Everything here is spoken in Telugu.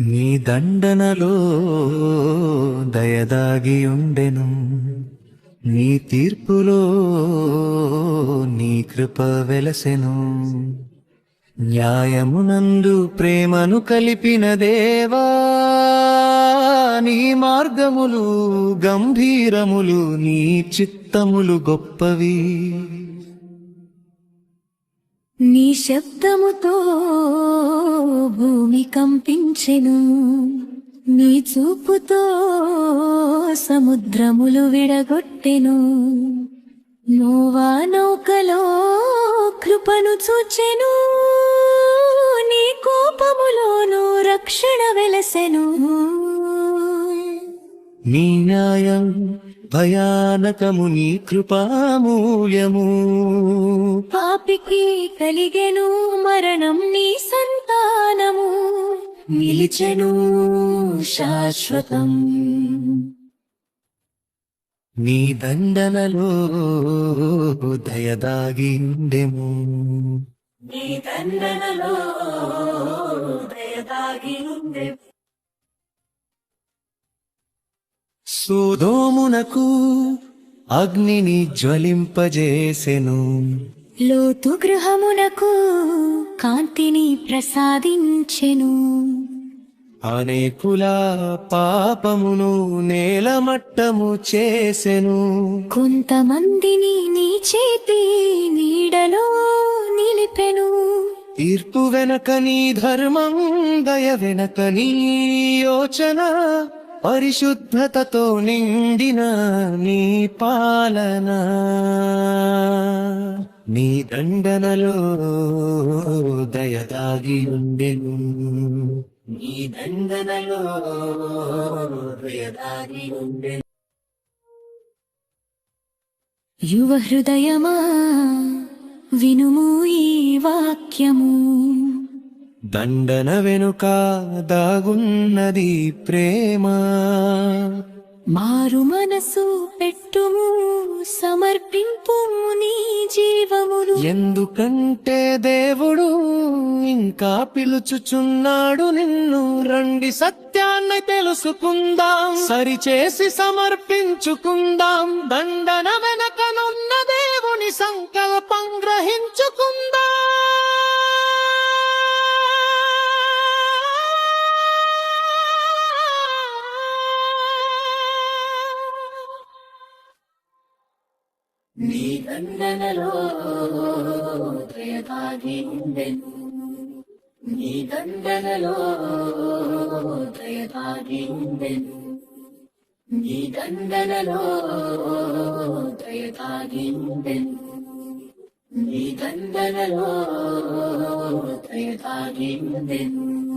నీ దండనలో దయదాగి ఉండెను నీ తీర్పులో నీ కృప వెలసెను. న్యాయమునందు ప్రేమను కలిపిన దేవా నీ మార్గములు గంభీరములు నీ చిత్తములు గొప్పవి. శబ్దముతో భూమి కంపించెను. నీ చూపుతో సముద్రములు విడగొట్టెను. నోవా నౌకలో కృపను చూచెను. నీ కోపములోను రక్షణ వెలసెను. నీ న్యాయం భయానకము నీ కృపామూల్యము పాపికి కలిగెను మరణం నీ సంతానము. నిలిచెను శాశ్వతం. నీ దండనలో దయదాగిండెము. నీ దండనలో దయదాగి ఉండే సుధోమునకు అగ్నిని జ్వలింపజేసెను. లోతు గృహమునకు కాంతిని ప్రసాదించెను. అనేకుల పాపమును నేలమట్టము చేసెను. కొంతమందిని నీ చేతి నీడలో నిలిపెను. తీర్పు వెనక నీ ధర్మం దయ వెనక నీ యోచన పరిశుద్ధతతో నిండిన నీ పాలన. నీ దండనలో దయదాగి ఉండెను. నీ దండనలో దయదాగి ఉండెను. యువ హృదయమా వినుము ఈ వాక్యము. దండన వెనుక దాగున్నది ప్రేమ. మారు మనసు పెట్టుము సమర్పింపు నీ జీవమును ఎందుకంటే దేవుడు ఇంకా పిలుచుచున్నాడు నిన్ను. రండి సత్యాన్ని తెలుసుకుందాం సరిచేసి సమర్పించుకుందాం. దండన వెనకనున్న దేవుని సంకల్పం గ్రహించుకుందాం. నీ దండనలో దయదాగి ఉండెను. నీ దండనలో దయదాగి ఉండెను. నీ దండనలో దయదాగి ఉండెను. నీ దండనలో దయదాగి ఉండెను.